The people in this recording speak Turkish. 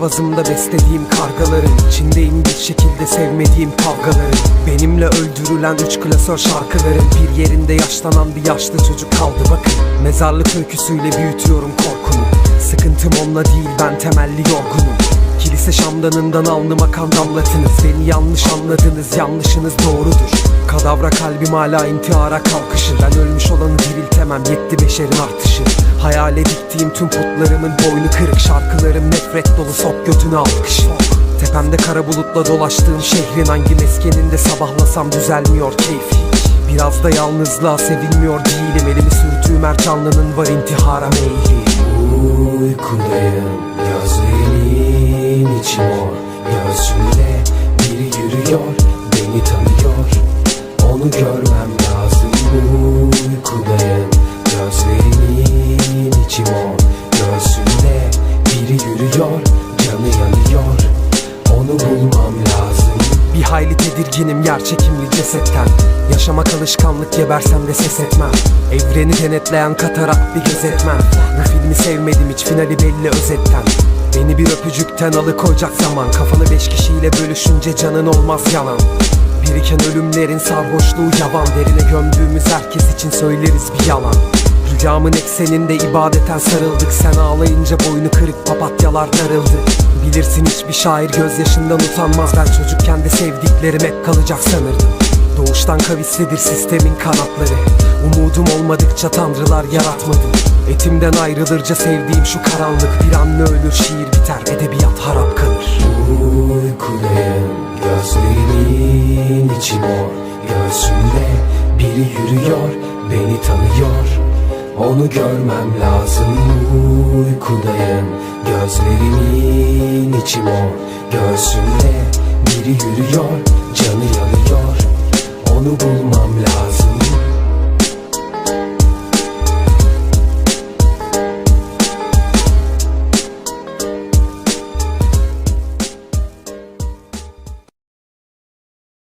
pervazımda beslediğim kargaların içindeyim bir şekilde sevmediğim kavgaların Benimle öldürülen üç klasör şarkıların Bir yerinde yaşlanan bir yaşlı çocuk kaldı bakın. Mezarlık öyküsüyle büyütüyorum korkumu. Sıkıntım onunla değil ben temelli yorgunum. Kilise şamdanından alnıma kan damlatınız. Beni yanlış anladınız yanlışınız doğrudur. Kadavra kalbim hala intihara kalkışı Ben ölmüş olanı diriltemem yetti beşerin artışı. Hayale diktiğim tüm putlarımın boynu kırık nefret dolu sok götünü alkışı Tepemde kara bulutla dolaştığım şehrin hangi meskeninde sabahlasam düzelmiyor keyfi. Biraz da yalnızlığa sevilmiyor değilim. Elimi sürtüğüm her canlının var intihara meyli. Uykudayım gözlerimin içi mor. Göğsümde biri yürüyor beni tanıyor. Onu görmem yürüyor canı yanıyor. Onu bulmam lazım. Bir hayli tedirginim yer çekimli cesetten. Yaşamak alışkanlık gebersem de ses etmem. Evreni denetleyen katarak bir gözetmem. Bu filmi sevmedim hiç finali belli özetten. Beni bir öpücükten alıkoyacak zaman. Kafanı beş kişiyle bölüşünce canın olmaz yalan. Biriken ölümlerin sarhoşluğu yavan. Derine gömdüğümüz herkes için söyleriz bir yalan Rüyamın ekseninde ibadeten sarıldık. Sen ağlayınca boynu kırık papatyalar darıldı. Bilirsin hiçbir şair gözyaşından utanmaz. Ben çocukken de sevdiklerim hep kalacak sanırdım. Doğuştan kavislidir sistemin kanatları. Umudum olmadıkça tanrılar yaratmadı. Etimden ayrılırca sevdiğim şu karanlık Bir anne ölür şiir biter edebiyat harap kalır. Uykudayım gözlerimin içi mor. Göğsümde biri yürüyor beni tanıyor Onu görmem lazım. Uykudayım gözlerimin içi mor. Göğsümde biri yürüyor canı yanıyor. Onu lazım